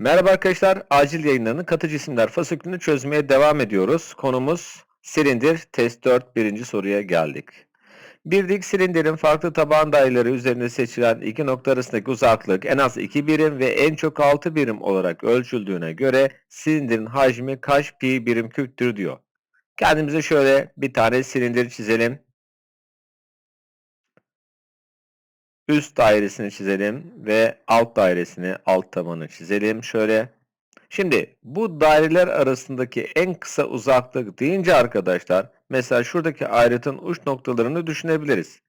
Merhaba arkadaşlar, acil yayınlarının katı cisimler fasükünü çözmeye devam ediyoruz. Konumuz silindir, test 4 birinci soruya geldik. Bir dik silindirin farklı taban daireleri üzerinde seçilen iki nokta arasındaki uzaklık en az 2 birim ve en çok 6 birim olarak ölçüldüğüne göre silindirin hacmi kaç pi birim küptür diyor. Kendimize şöyle bir tane silindir çizelim. Üst dairesini çizelim ve alt dairesini, alt tabanı çizelim şöyle. Şimdi bu daireler arasındaki en kısa uzaklık deyince arkadaşlar, mesela şuradaki ayrıtın uç noktalarını düşünebiliriz.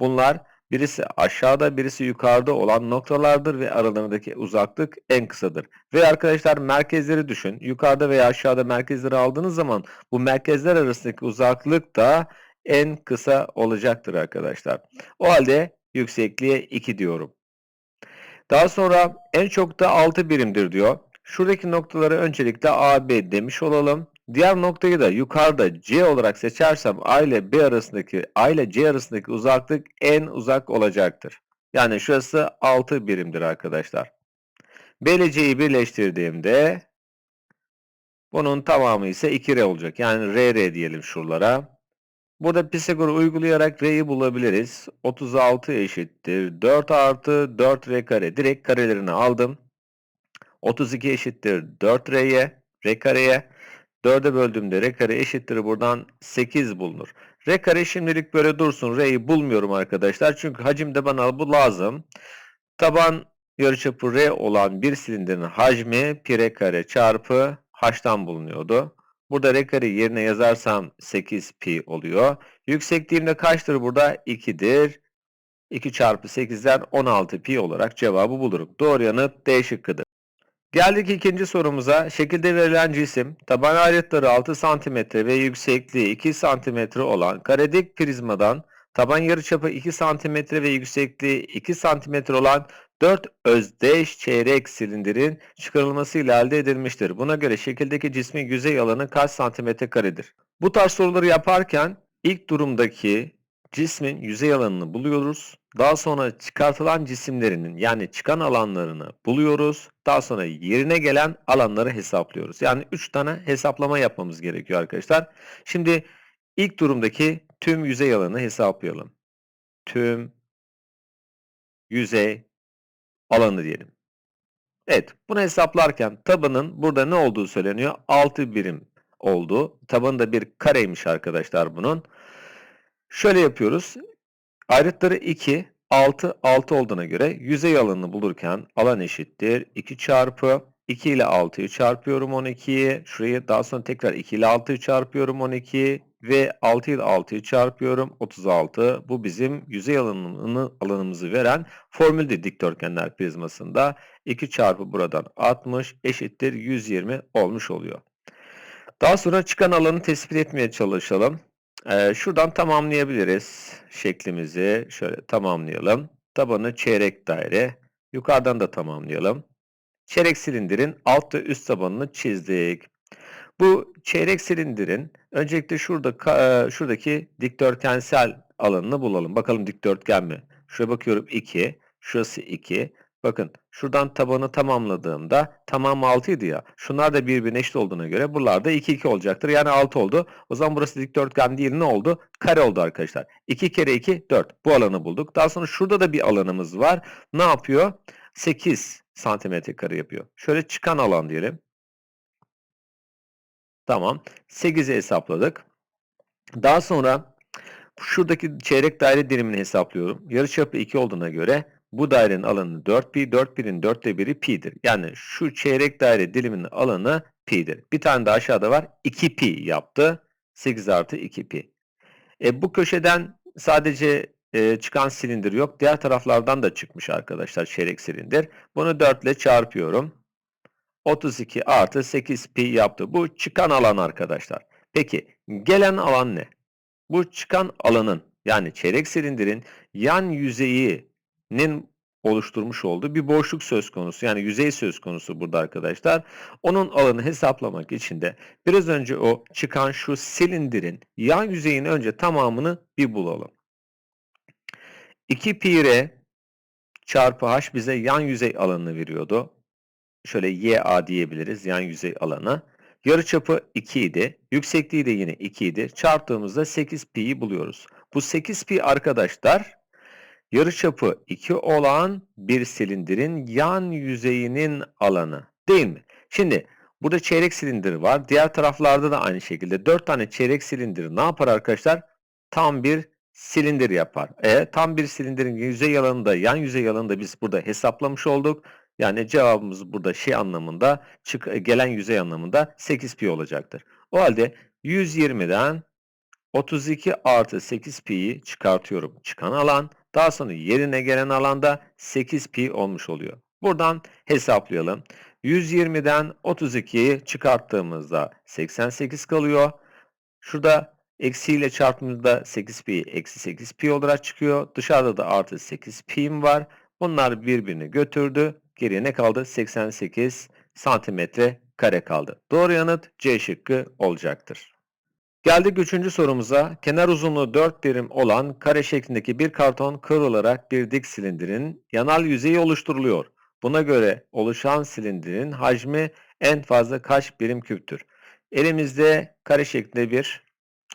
Bunlar birisi aşağıda, birisi yukarıda olan noktalardır ve aralarındaki uzaklık en kısadır. Ve arkadaşlar merkezleri düşün. Yukarıda veya aşağıda merkezleri aldığınız zaman bu merkezler arasındaki uzaklık da en kısa olacaktır arkadaşlar. O halde yüksekliğe 2 diyorum. Daha sonra en çok da 6 birimdir diyor. Şuradaki noktaları öncelikle A, B demiş olalım. Diğer noktayı da yukarıda C olarak seçersem A ile B arasındaki A ile C arasındaki uzaklık en uzak olacaktır. Yani şurası 6 birimdir arkadaşlar. B ile C'yi birleştirdiğimde bunun tamamı ise 2R olacak. Yani RR diyelim şuralara. Burada Pisagor'u uygulayarak R'yi bulabiliriz. 36 eşittir 4 artı 4R kare. Direkt karelerini aldım. 32 eşittir 4R'ye, R kareye. 4'e böldüğümde R kare eşittir buradan 8 bulunur. R kare şimdilik böyle dursun. R'yi bulmuyorum arkadaşlar. Çünkü hacimde bana bu lazım. Taban yarıçapı R olan bir silindirin hacmi pi R kare çarpı H'tan bulunuyordu. Burada R kare yerine yazarsam 8 pi oluyor. Yüksekliğimde kaçtır burada? 2'dir. 2 çarpı 8'den 16 pi olarak cevabı bulurum. Doğru yanıt D şıkkıdır. Geldik ikinci sorumuza. Şekilde verilen cisim taban ayrıtları 6 cm ve yüksekliği 2 cm olan karedik prizmadan taban yarıçapı 2 cm ve yüksekliği 2 cm olan 4 özdeş çeyrek silindirin çıkarılmasıyla elde edilmiştir. Buna göre şekildeki cismin yüzey alanı kaç santimetre karedir? Bu tarz soruları yaparken ilk durumdaki cismin yüzey alanını buluyoruz. Daha sonra çıkartılan cisimlerinin yani çıkan alanlarını buluyoruz. Daha sonra yerine gelen alanları hesaplıyoruz. Yani 3 tane hesaplama yapmamız gerekiyor arkadaşlar. Şimdi ilk durumdaki tüm yüzey alanını hesaplayalım. Tüm yüzey alanı diyelim. Evet, bunu hesaplarken tabanın burada ne olduğu söyleniyor? 6 birim oldu. Tabanı da bir kareymiş arkadaşlar bunun. Şöyle yapıyoruz. Ayrıtları 2, 6, 6 olduğuna göre yüzey alanını bulurken alan eşittir. 2 çarpı 2 ile 6'yı çarpıyorum 12'yi. Şurayı daha sonra tekrar 2 ile 6'yı çarpıyorum 12'yi. Ve 6 ile 6'yı çarpıyorum 36. Bu bizim yüzey alanını, alanımızı veren formüldür dikdörtgenler prizmasında. 2 çarpı buradan 60 eşittir 120 olmuş oluyor. Daha sonra çıkan alanı tespit etmeye çalışalım. Ee, şuradan tamamlayabiliriz şeklimizi. Şöyle tamamlayalım. Tabanı çeyrek daire. Yukarıdan da tamamlayalım. Çeyrek silindirin alt ve üst tabanını çizdik. Bu çeyrek silindirin öncelikle şurada e, şuradaki dikdörtgensel alanını bulalım. Bakalım dikdörtgen mi? Şuraya bakıyorum 2, şurası 2. Bakın şuradan tabanı tamamladığımda tamam 6 idi ya. Şunlar da birbirine eşit olduğuna göre buralarda 2 2 olacaktır. Yani 6 oldu. O zaman burası dikdörtgen değil ne oldu? Kare oldu arkadaşlar. 2 kere 2 4. Bu alanı bulduk. Daha sonra şurada da bir alanımız var. Ne yapıyor? 8 santimetre kare yapıyor. Şöyle çıkan alan diyelim. Tamam. 8'i hesapladık. Daha sonra şuradaki çeyrek daire dilimini hesaplıyorum. Yarıçapı 2 olduğuna göre bu dairenin alanı 4 pi, 4 pi'nin 4'te 1'i pi'dir. Yani şu çeyrek daire diliminin alanı pi'dir. Bir tane daha aşağıda var. 2 pi yaptı. 8 artı 2 pi. E, bu köşeden sadece e, çıkan silindir yok. Diğer taraflardan da çıkmış arkadaşlar çeyrek silindir. Bunu 4 ile çarpıyorum. 32 artı 8 pi yaptı. Bu çıkan alan arkadaşlar. Peki gelen alan ne? Bu çıkan alanın yani çeyrek silindirin yan yüzeyinin oluşturmuş olduğu bir boşluk söz konusu. Yani yüzey söz konusu burada arkadaşlar. Onun alanı hesaplamak için de biraz önce o çıkan şu silindirin yan yüzeyini önce tamamını bir bulalım. 2 pi r çarpı h bize yan yüzey alanını veriyordu. şöyle YA diyebiliriz yan yüzey alanı. Yarıçapı 2 idi. Yüksekliği de yine 2 idi. Çarptığımızda 8 pi'yi buluyoruz. Bu 8 pi arkadaşlar yarıçapı 2 olan bir silindirin yan yüzeyinin alanı değil mi? Şimdi burada çeyrek silindir var. Diğer taraflarda da aynı şekilde 4 tane çeyrek silindir ne yapar arkadaşlar? Tam bir silindir yapar. E, tam bir silindirin yüzey alanında, yan yüzey alanında biz burada hesaplamış olduk. Yani cevabımız burada şey anlamında, çık, gelen yüzey anlamında 8 pi olacaktır. O halde 120'den 32 artı 8 pi'yi çıkartıyorum. Çıkan alan, daha sonra yerine gelen alanda 8 pi olmuş oluyor. Buradan hesaplayalım. 120'den 32'yi çıkarttığımızda 88 kalıyor. Şurada eksiyle çarptığımızda 8 pi eksi 8 pi olarak çıkıyor. Dışarıda da artı 8 pi'm var. Bunlar birbirini götürdü. Geriye ne kaldı? 88 santimetre kare kaldı. Doğru yanıt C şıkkı olacaktır. Geldik üçüncü sorumuza. Kenar uzunluğu 4 birim olan kare şeklindeki bir karton kıvrılarak bir dik silindirin yanal yüzeyi oluşturuluyor. Buna göre oluşan silindirin hacmi en fazla kaç birim küptür? Elimizde kare şeklinde bir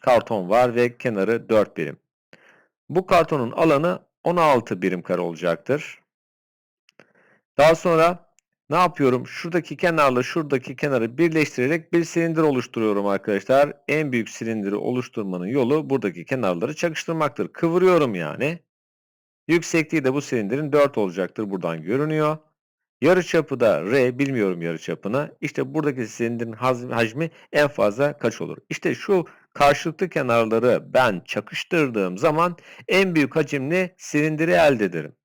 karton var ve kenarı 4 birim. Bu kartonun alanı 16 birim kare olacaktır. Daha sonra ne yapıyorum? Şuradaki kenarla şuradaki kenarı birleştirerek bir silindir oluşturuyorum arkadaşlar. En büyük silindiri oluşturmanın yolu buradaki kenarları çakıştırmaktır. Kıvırıyorum yani. Yüksekliği de bu silindirin 4 olacaktır. Buradan görünüyor. Yarıçapı da R, bilmiyorum yarıçapını. İşte buradaki silindirin hacmi en fazla kaç olur? İşte şu karşılıklı kenarları ben çakıştırdığım zaman en büyük hacimli silindiri elde ederim.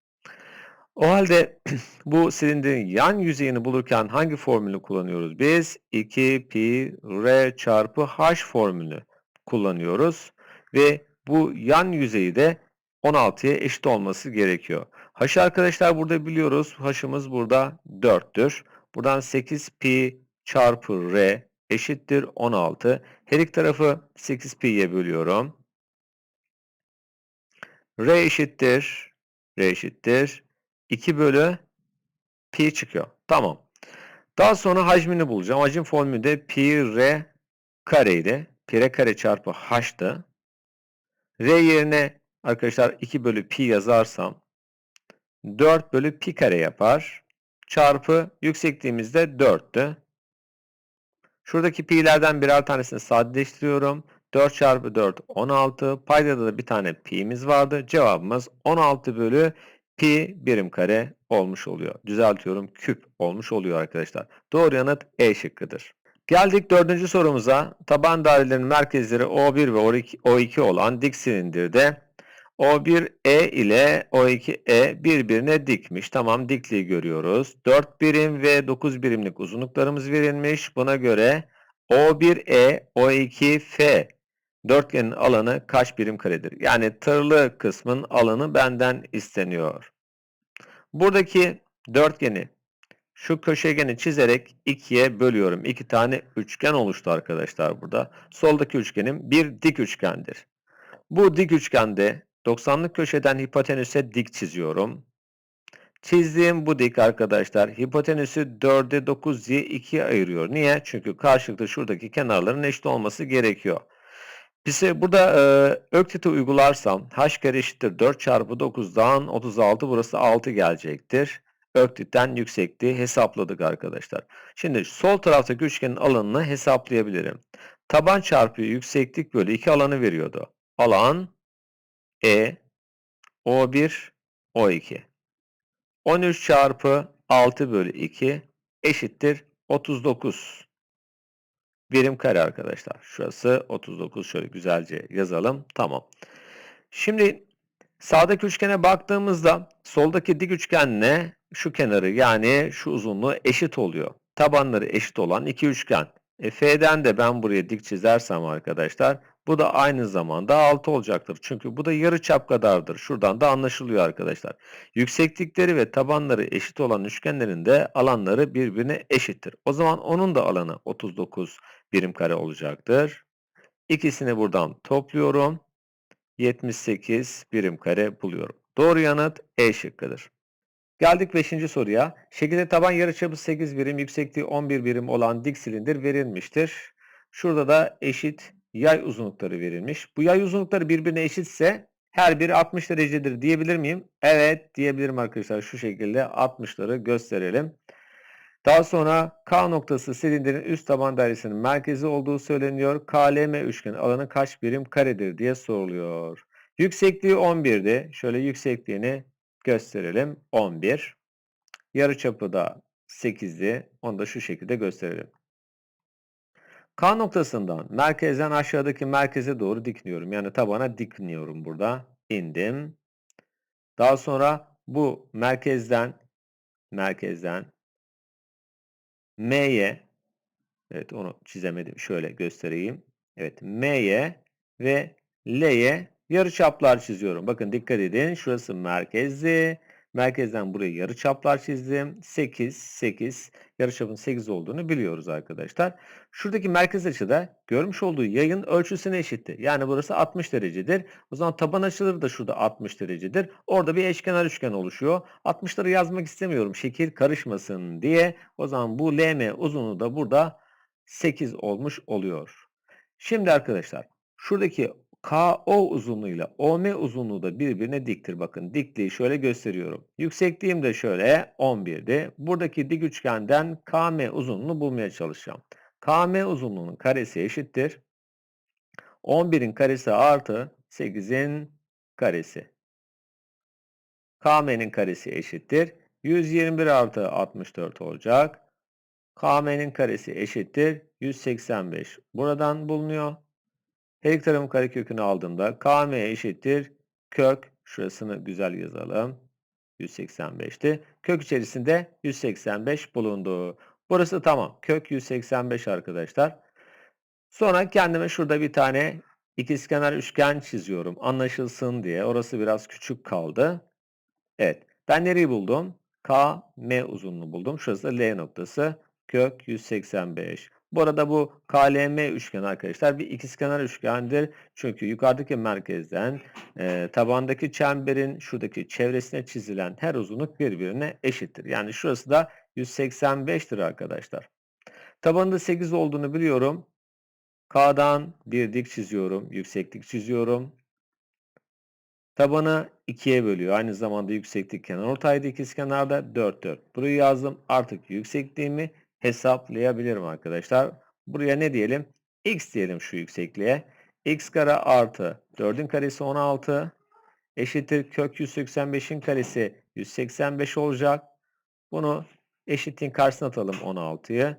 O halde bu silindirin yan yüzeyini bulurken hangi formülü kullanıyoruz? Biz 2 pi r çarpı h formülünü kullanıyoruz. Ve bu yan yüzeyi de 16'ya eşit olması gerekiyor. H'ı arkadaşlar burada biliyoruz. H'ımız burada 4'tür. Buradan 8 pi çarpı r eşittir 16. Her iki tarafı 8 pi'ye bölüyorum. R eşittir. R eşittir. 2 bölü pi çıkıyor. Tamam. Daha sonra hacmini bulacağım. Hacim formülü de pi r kareydi. Pi r kare çarpı h'tı. R yerine arkadaşlar 2 bölü pi yazarsam 4 bölü pi kare yapar. Çarpı yüksekliğimiz de 4'tü. Şuradaki pi'lerden birer tanesini sadeleştiriyorum. 4 çarpı 4 16. Paydada da bir tane pi'miz vardı. Cevabımız 16 bölü pi birim kare olmuş oluyor. Düzeltiyorum küp olmuş oluyor arkadaşlar. Doğru yanıt E şıkkıdır. Geldik dördüncü sorumuza. Taban dairelerinin merkezleri O1 ve O2 olan dik silindirde O1E ile O2E birbirine dikmiş. Tamam dikliği görüyoruz. 4 birim ve 9 birimlik uzunluklarımız verilmiş. Buna göre O1E, O2F dörtgenin alanı kaç birim karedir? Yani tırlı kısmın alanı benden isteniyor. Buradaki dörtgeni şu köşegeni çizerek ikiye bölüyorum. İki tane üçgen oluştu arkadaşlar burada. Soldaki üçgenim bir dik üçgendir. Bu dik üçgende 90'lık köşeden hipotenüse dik çiziyorum. Çizdiğim bu dik arkadaşlar hipotenüsü 4'e 9'ye 2'ye ayırıyor. Niye? Çünkü karşılıklı şuradaki kenarların eşit olması gerekiyor. Bize burada e, öktiti uygularsam h kare eşittir 4 çarpı 9'dan 36 burası 6 gelecektir. Öktitten yüksekliği hesapladık arkadaşlar. Şimdi sol taraftaki üçgenin alanını hesaplayabilirim. Taban çarpı yükseklik bölü 2 alanı veriyordu. Alan E O1 O2. 13 çarpı 6 bölü 2 eşittir 39 birim kare arkadaşlar. Şurası 39 şöyle güzelce yazalım. Tamam. Şimdi sağdaki üçgene baktığımızda soldaki dik üçgenle şu kenarı yani şu uzunluğu eşit oluyor. Tabanları eşit olan iki üçgen. E, F'den de ben buraya dik çizersem arkadaşlar bu da aynı zamanda 6 olacaktır. Çünkü bu da yarı çap kadardır. Şuradan da anlaşılıyor arkadaşlar. Yükseklikleri ve tabanları eşit olan üçgenlerin de alanları birbirine eşittir. O zaman onun da alanı 39 birim kare olacaktır. İkisini buradan topluyorum. 78 birim kare buluyorum. Doğru yanıt E şıkkıdır. Geldik 5. soruya. Şekilde taban yarıçapı 8 birim, yüksekliği 11 birim olan dik silindir verilmiştir. Şurada da eşit yay uzunlukları verilmiş. Bu yay uzunlukları birbirine eşitse her biri 60 derecedir diyebilir miyim? Evet diyebilirim arkadaşlar. Şu şekilde 60'ları gösterelim. Daha sonra K noktası silindirin üst taban dairesinin merkezi olduğu söyleniyor. KLM üçgeni alanı kaç birim karedir diye soruluyor. Yüksekliği 11'di. Şöyle yüksekliğini gösterelim. 11. Yarıçapı da 8'di. Onu da şu şekilde gösterelim. K noktasından merkezden aşağıdaki merkeze doğru dikniyorum. Yani tabana dikniyorum burada. İndim. Daha sonra bu merkezden merkezden M'ye evet onu çizemedim. Şöyle göstereyim. Evet M'ye ve L'ye yarıçaplar çiziyorum. Bakın dikkat edin. Şurası merkezdi. Merkezden buraya yarıçaplar çizdim. 8, 8. Yarıçapın 8 olduğunu biliyoruz arkadaşlar. Şuradaki merkez açıda görmüş olduğu yayın ölçüsüne eşitti. Yani burası 60 derecedir. O zaman taban açıları da şurada 60 derecedir. Orada bir eşkenar üçgen oluşuyor. 60'ları yazmak istemiyorum şekil karışmasın diye. O zaman bu LM uzunluğu da burada 8 olmuş oluyor. Şimdi arkadaşlar şuradaki KO uzunluğuyla OM uzunluğu da birbirine diktir. Bakın dikliği şöyle gösteriyorum. Yüksekliğim de şöyle 11'di. Buradaki dik üçgenden KM uzunluğunu bulmaya çalışacağım. KM uzunluğunun karesi eşittir. 11'in karesi artı 8'in karesi. KM'nin karesi eşittir. 121 artı 64 olacak. KM'nin karesi eşittir. 185 buradan bulunuyor. Her iki tarafın karekökünü aldığımda KM eşittir. Kök, şurasını güzel yazalım. 185'ti. Kök içerisinde 185 bulundu. Burası tamam. Kök 185 arkadaşlar. Sonra kendime şurada bir tane ikizkenar üçgen çiziyorum. Anlaşılsın diye. Orası biraz küçük kaldı. Evet. Ben nereyi buldum? K, M uzunluğunu buldum. Şurası da L noktası. Kök 185. Bu arada bu KLM üçgeni arkadaşlar bir ikizkenar üçgendir. Çünkü yukarıdaki merkezden e, tabandaki çemberin şuradaki çevresine çizilen her uzunluk birbirine eşittir. Yani şurası da 185'tir arkadaşlar. Tabanında 8 olduğunu biliyorum. K'dan bir dik çiziyorum. Yükseklik çiziyorum. Tabanı 2'ye bölüyor. Aynı zamanda yükseklik kenar ortaydı ikizkenarda 4 4. Burayı yazdım. Artık yüksekliğimi hesaplayabilirim arkadaşlar. Buraya ne diyelim? X diyelim şu yüksekliğe. X kare artı 4'ün karesi 16 eşittir kök 185'in karesi 185 olacak. Bunu eşitliğin karşısına atalım 16'yı.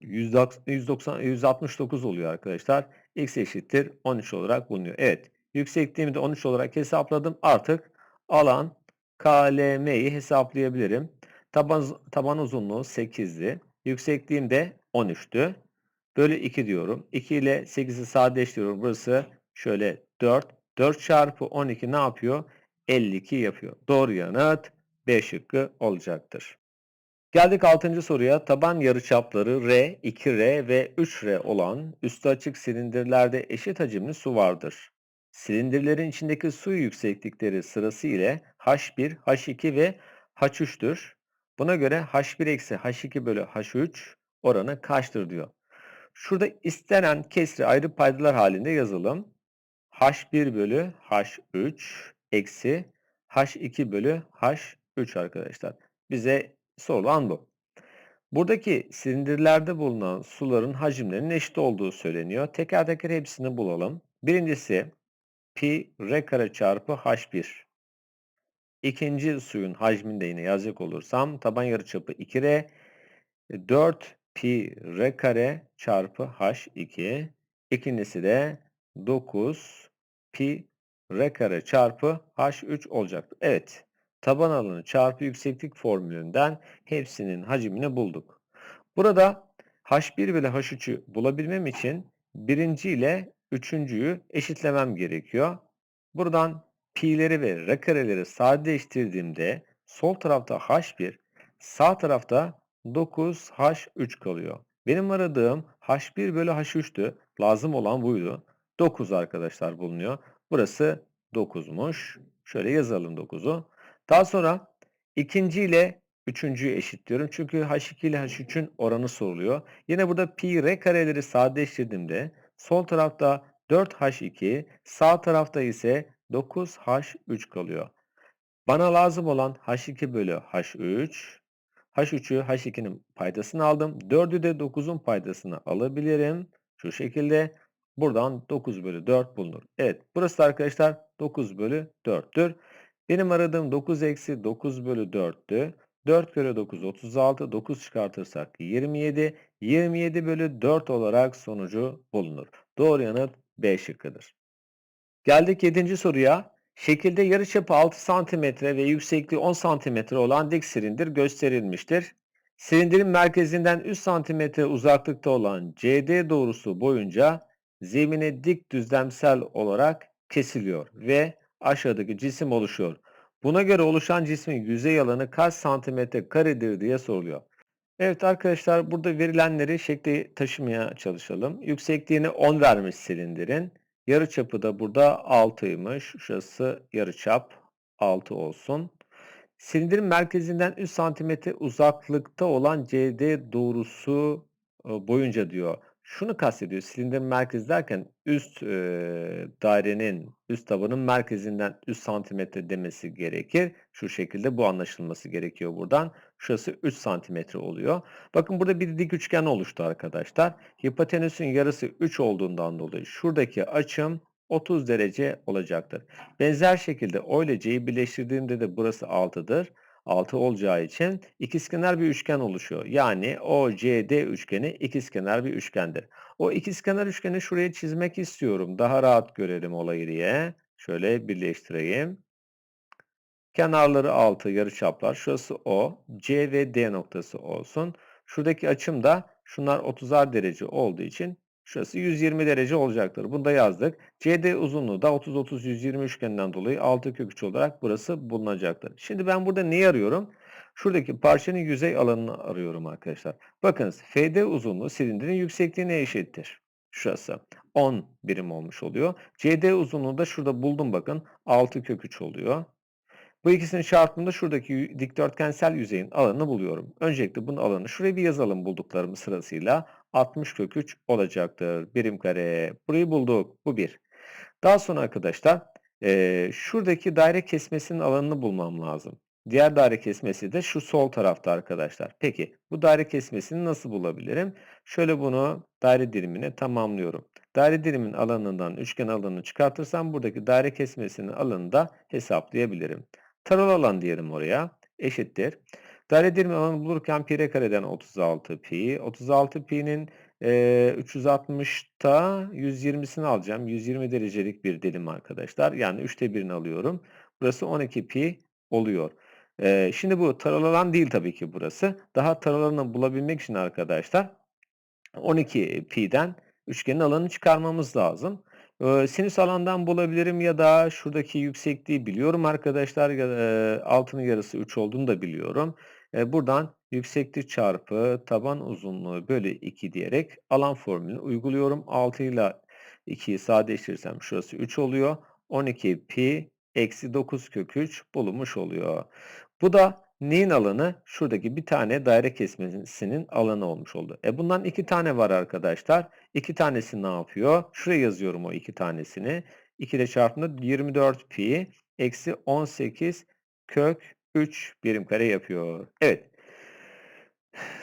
190, 169 oluyor arkadaşlar. X eşittir 13 olarak bulunuyor. Evet. Yüksekliğimi de 13 olarak hesapladım. Artık alan KLM'yi hesaplayabilirim. Taban, taban uzunluğu 8'di. Yüksekliğim de 13'tü. Bölü 2 diyorum. 2 ile 8'i sadeleştiriyorum. Burası şöyle 4. 4 çarpı 12 ne yapıyor? 52 yapıyor. Doğru yanıt B şıkkı olacaktır. Geldik 6. soruya. Taban yarıçapları R, 2R ve 3R olan üstü açık silindirlerde eşit hacimli su vardır. Silindirlerin içindeki su yükseklikleri sırası ile H1, H2 ve H3'tür. Buna göre H1 eksi H2 bölü H3 oranı kaçtır diyor. Şurada istenen kesri ayrı paydalar halinde yazalım. H1 bölü H3 eksi H2 bölü H3 arkadaşlar. Bize sorulan bu. Buradaki silindirlerde bulunan suların hacimlerinin eşit olduğu söyleniyor. Teker teker hepsini bulalım. Birincisi pi r kare çarpı h1. İkinci suyun hacmini de yine yazacak olursam taban yarıçapı 2r 4 pi r kare çarpı h2. İkincisi de 9 pi r kare çarpı h3 olacaktır. Evet. Taban alanı çarpı yükseklik formülünden hepsinin hacmini bulduk. Burada h1 ve h3'ü bulabilmem için birinci ile üçüncüyü eşitlemem gerekiyor. Buradan pi'leri ve r kareleri sadeleştirdiğimde sol tarafta h1, sağ tarafta 9h3 kalıyor. Benim aradığım h1 bölü h3'tü. Lazım olan buydu. 9 arkadaşlar bulunuyor. Burası 9'muş. Şöyle yazalım 9'u. Daha sonra İkinci ile üçüncüyü eşitliyorum. Çünkü H2 ile H3'ün oranı soruluyor. Yine burada pi r kareleri sadeleştirdiğimde sol tarafta 4H2, sağ tarafta ise 9H3 kalıyor. Bana lazım olan H2 bölü H3. H3'ü H2'nin paydasını aldım. 4'ü de 9'un paydasını alabilirim. Şu şekilde buradan 9 bölü 4 bulunur. Evet burası da arkadaşlar 9 bölü 4'tür. Benim aradığım 9 eksi 9 bölü 4'tü. 4 kere 9 36. 9 çıkartırsak 27. 27 bölü 4 olarak sonucu bulunur. Doğru yanıt B şıkkıdır. Geldik 7. soruya. Şekilde yarıçapı 6 cm ve yüksekliği 10 cm olan dik silindir gösterilmiştir. Silindirin merkezinden 3 cm uzaklıkta olan CD doğrusu boyunca zemine dik düzlemsel olarak kesiliyor ve aşağıdaki cisim oluşuyor. Buna göre oluşan cismin yüzey alanı kaç santimetre karedir diye soruluyor. Evet arkadaşlar burada verilenleri şekli taşımaya çalışalım. Yüksekliğini 10 vermiş silindirin. Yarıçapı da burada 6'ymış. Şurası yarıçap 6 olsun. Silindirin merkezinden 3 cm uzaklıkta olan CD doğrusu boyunca diyor. Şunu kastediyor. Silindirin merkezi derken üst e, dairenin, üst tabanın merkezinden 3 santimetre demesi gerekir. Şu şekilde bu anlaşılması gerekiyor buradan. Şurası 3 santimetre oluyor. Bakın burada bir dik üçgen oluştu arkadaşlar. Hipotenüsün yarısı 3 olduğundan dolayı şuradaki açım 30 derece olacaktır. Benzer şekilde O ile C'yi birleştirdiğimde de burası 6'dır. 6 olacağı için ikizkenar bir üçgen oluşuyor. Yani OCD üçgeni ikizkenar bir üçgendir. O ikizkenar üçgeni şuraya çizmek istiyorum. Daha rahat görelim olayı diye. Şöyle birleştireyim. Kenarları 6 yarıçaplar. Şurası O. C ve D noktası olsun. Şuradaki açım da şunlar 30'ar derece olduğu için şurası 120 derece olacaktır. Bunu da yazdık. CD uzunluğu da 30-30-120 üçgeninden dolayı 6 kök 3 olarak burası bulunacaktır. Şimdi ben burada neyi arıyorum? Şuradaki parçanın yüzey alanını arıyorum arkadaşlar. Bakınız FD uzunluğu silindirin yüksekliğine eşittir. Şurası 10 birim olmuş oluyor. CD uzunluğu da şurada buldum bakın 6 kök 3 oluyor. Bu ikisini çarptığımda şuradaki dikdörtgensel yüzeyin alanını buluyorum. Öncelikle bunun alanı şuraya bir yazalım bulduklarımız sırasıyla. 60 kök 3 olacaktır. Birim kare. Burayı bulduk. Bu bir. Daha sonra arkadaşlar e, şuradaki daire kesmesinin alanını bulmam lazım. Diğer daire kesmesi de şu sol tarafta arkadaşlar. Peki bu daire kesmesini nasıl bulabilirim? Şöyle bunu daire dilimine tamamlıyorum. Daire dilimin alanından üçgen alanını çıkartırsam buradaki daire kesmesinin alanını da hesaplayabilirim. Taralı alan diyelim oraya. Eşittir. Daire dilimi alanı bulurken pi r kareden 36 pi. 36 pi'nin e, 360'ta 120'sini alacağım. 120 derecelik bir dilim arkadaşlar. Yani 3'te 1'ini alıyorum. Burası 12 pi oluyor. E, şimdi bu taralı alan değil tabii ki burası. Daha taralı bulabilmek için arkadaşlar 12 pi'den üçgenin alanını çıkarmamız lazım. Eee, sinüs alandan bulabilirim ya da şuradaki yüksekliği biliyorum arkadaşlar. Eee, altının yarısı 3 olduğunu da biliyorum. Eee, buradan yükseklik çarpı taban uzunluğu bölü 2 diyerek alan formülünü uyguluyorum. 6 ile 2'yi sadeleştirirsem şurası 3 oluyor. 12 pi eksi 9 kök 3 bulunmuş oluyor. Bu da neyin alanı? Şuradaki bir tane daire kesmesinin alanı olmuş oldu. E bundan iki tane var arkadaşlar. İki tanesi ne yapıyor? Şuraya yazıyorum o iki tanesini. 2 ile çarptığında 24 pi eksi 18 kök 3 birim kare yapıyor. Evet.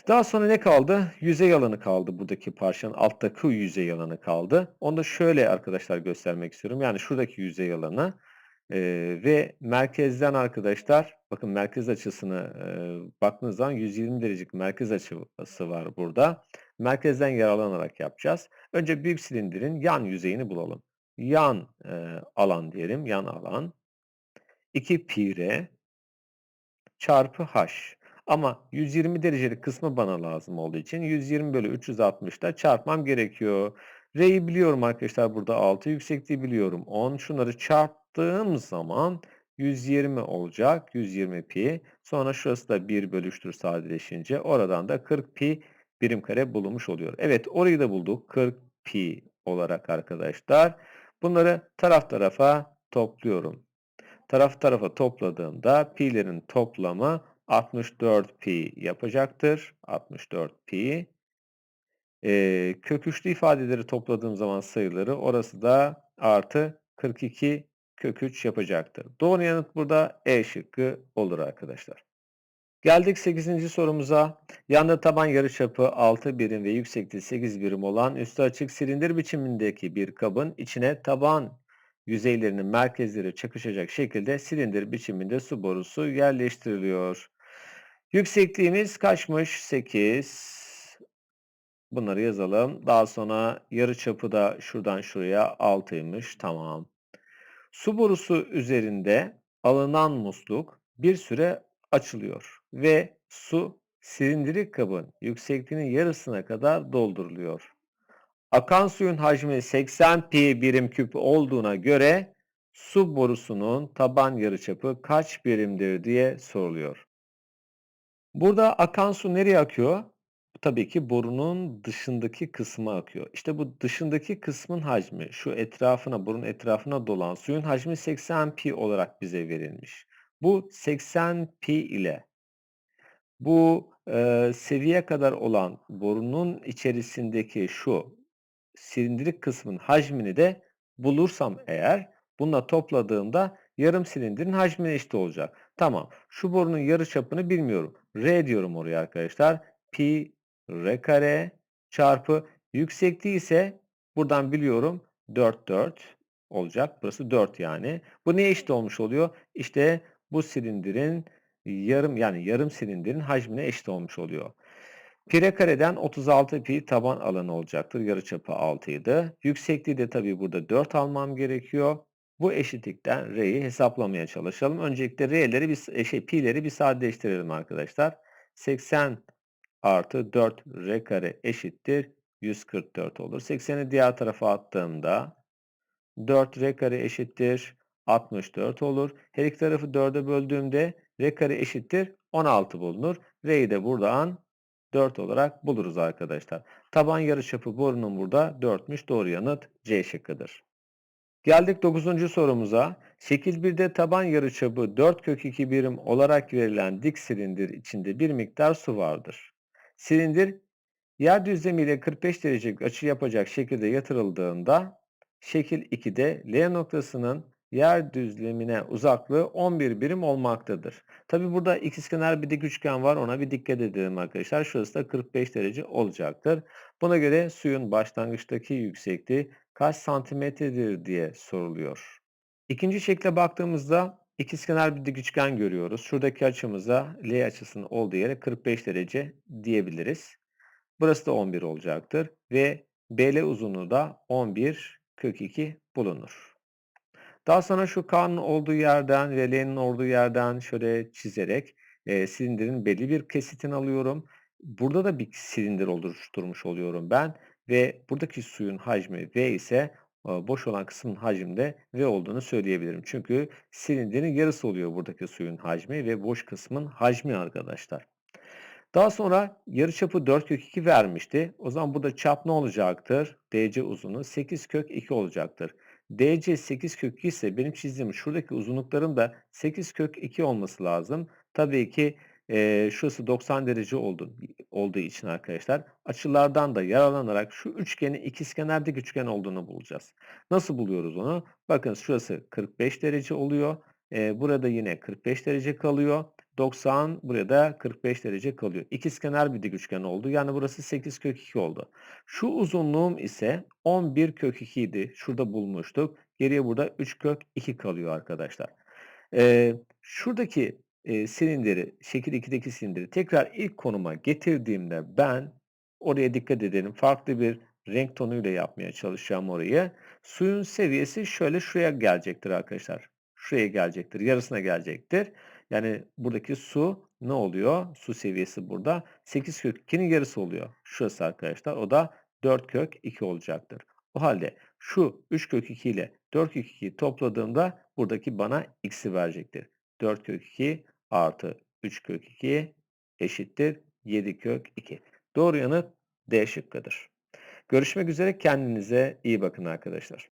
Daha sonra ne kaldı? Yüzey alanı kaldı buradaki parçanın alttaki yüzey alanı kaldı. Onu da şöyle arkadaşlar göstermek istiyorum. Yani şuradaki yüzey alanı ee, ve merkezden arkadaşlar bakın merkez açısını e, baktığınız zaman 120 derecelik merkez açısı var burada. Merkezden yararlanarak yapacağız. Önce büyük silindirin yan yüzeyini bulalım. Yan e, alan diyelim. Yan alan. 2 pi r çarpı h. Ama 120 derecelik kısmı bana lazım olduğu için 120 bölü 360'da çarpmam gerekiyor. R'yi biliyorum arkadaşlar burada 6. Yüksekliği biliyorum 10. Şunları çarptığım zaman 120 olacak. 120 pi. Sonra şurası da 1 bölü 3'tür sadeleşince. Oradan da 40 pi birim kare bulunmuş oluyor. Evet orayı da bulduk. 40 pi olarak arkadaşlar. Bunları taraf tarafa topluyorum. Taraf tarafa topladığımda pi'lerin toplamı 64 pi yapacaktır. 64 pi. Eee, kök 3'lü ifadeleri topladığım zaman sayıları orası da artı 42 kök 3 yapacaktır. Doğru yanıt burada E şıkkı olur arkadaşlar. Geldik 8. sorumuza. Yanda taban yarıçapı 6 birim ve yüksekliği 8 birim olan üstü açık silindir biçimindeki bir kabın içine taban yüzeylerinin merkezleri çakışacak şekilde silindir biçiminde su borusu yerleştiriliyor. Yüksekliğimiz kaçmış? 8. Bunları yazalım. Daha sonra yarıçapı da şuradan şuraya 6'ymış. Tamam. Su borusu üzerinde alınan musluk bir süre açılıyor ve su silindirik kabın yüksekliğinin yarısına kadar dolduruluyor. Akan suyun hacmi 80 pi birim küp olduğuna göre su borusunun taban yarıçapı kaç birimdir diye soruluyor. Burada akan su nereye akıyor? Tabii ki borunun dışındaki kısmı akıyor. İşte bu dışındaki kısmın hacmi, şu etrafına, borunun etrafına dolan suyun hacmi 80 pi olarak bize verilmiş. Bu 80 pi ile bu e, seviye kadar olan borunun içerisindeki şu silindirik kısmın hacmini de bulursam eğer bununla topladığımda yarım silindirin hacmine eşit olacak. Tamam. Şu borunun yarı çapını bilmiyorum. R diyorum oraya arkadaşlar. Pi R kare çarpı yüksekliği ise buradan biliyorum 4 4 olacak. Burası 4 yani. Bu neye eşit olmuş oluyor? İşte bu silindirin yarım yani yarım silindirin hacmine eşit olmuş oluyor. Pi r kareden 36 pi taban alanı olacaktır. Yarıçapı 6 idi. Yüksekliği de tabii burada 4 almam gerekiyor. Bu eşitlikten r'yi hesaplamaya çalışalım. Öncelikle r'leri bir şey pi'leri bir sadeleştirelim arkadaşlar. 80 artı 4 r kare eşittir 144 olur. 80'i diğer tarafa attığımda 4 r kare eşittir 64 olur. Her iki tarafı 4'e böldüğümde r kare eşittir 16 bulunur. R'yi de buradan 4 olarak buluruz arkadaşlar. Taban yarıçapı borunun burada 4'müş. Doğru yanıt C şıkkıdır. Geldik 9. sorumuza. Şekil 1'de taban yarıçapı 4 kök 2 birim olarak verilen dik silindir içinde bir miktar su vardır. Silindir yer düzlemiyle 45 derecelik açı yapacak şekilde yatırıldığında şekil 2'de L noktasının yer düzlemine uzaklığı 11 birim olmaktadır. Tabi burada ikizkenar bir dik üçgen var. Ona bir dikkat edelim arkadaşlar. Şurası da 45 derece olacaktır. Buna göre suyun başlangıçtaki yüksekliği kaç santimetredir diye soruluyor. İkinci şekle baktığımızda ikizkenar bir dik üçgen görüyoruz. Şuradaki açımıza L açısının olduğu yere 45 derece diyebiliriz. Burası da 11 olacaktır ve BL uzunluğu da 11 kök 2 bulunur. Daha sonra şu K'nın olduğu yerden ve L'nin olduğu yerden şöyle çizerek e, silindirin belli bir kesitini alıyorum. Burada da bir silindir oluşturmuş oluyorum ben ve buradaki suyun hacmi V ise boş olan kısmın hacminde V olduğunu söyleyebilirim. Çünkü silindirin yarısı oluyor buradaki suyun hacmi ve boş kısmın hacmi arkadaşlar. Daha sonra yarıçapı 4 kök 2 vermişti. O zaman burada çap ne olacaktır? DC uzunluğu 8 kök 2 olacaktır. DC 8 kök 2 ise benim çizdiğim şuradaki uzunlukların da 8 kök 2 olması lazım. Tabii ki e, şurası 90 derece oldu, olduğu için arkadaşlar açılardan da yararlanarak şu üçgenin ikizkenar dik üçgen olduğunu bulacağız. Nasıl buluyoruz onu? Bakın şurası 45 derece oluyor. E, burada yine 45 derece kalıyor. 90 buraya da 45 derece kalıyor. İkizkenar bir dik üçgen oldu. Yani burası 8 kök 2 oldu. Şu uzunluğum ise 11 kök 2 idi. Şurada bulmuştuk. Geriye burada 3 kök 2 kalıyor arkadaşlar. Ee, şuradaki e, silindiri, şekil 2'deki silindiri tekrar ilk konuma getirdiğimde ben oraya dikkat edelim. Farklı bir renk tonuyla yapmaya çalışacağım orayı. Suyun seviyesi şöyle şuraya gelecektir arkadaşlar. Şuraya gelecektir. Yarısına gelecektir. Yani buradaki su ne oluyor? Su seviyesi burada 8 kök 2'nin yarısı oluyor. Şurası arkadaşlar. O da 4 kök 2 olacaktır. O halde şu 3 kök 2 ile 4 kök 2'yi topladığımda buradaki bana x'i verecektir. 4 kök 2 artı 3 kök 2 eşittir 7 kök 2. Doğru yanıt D şıkkıdır. Görüşmek üzere kendinize iyi bakın arkadaşlar.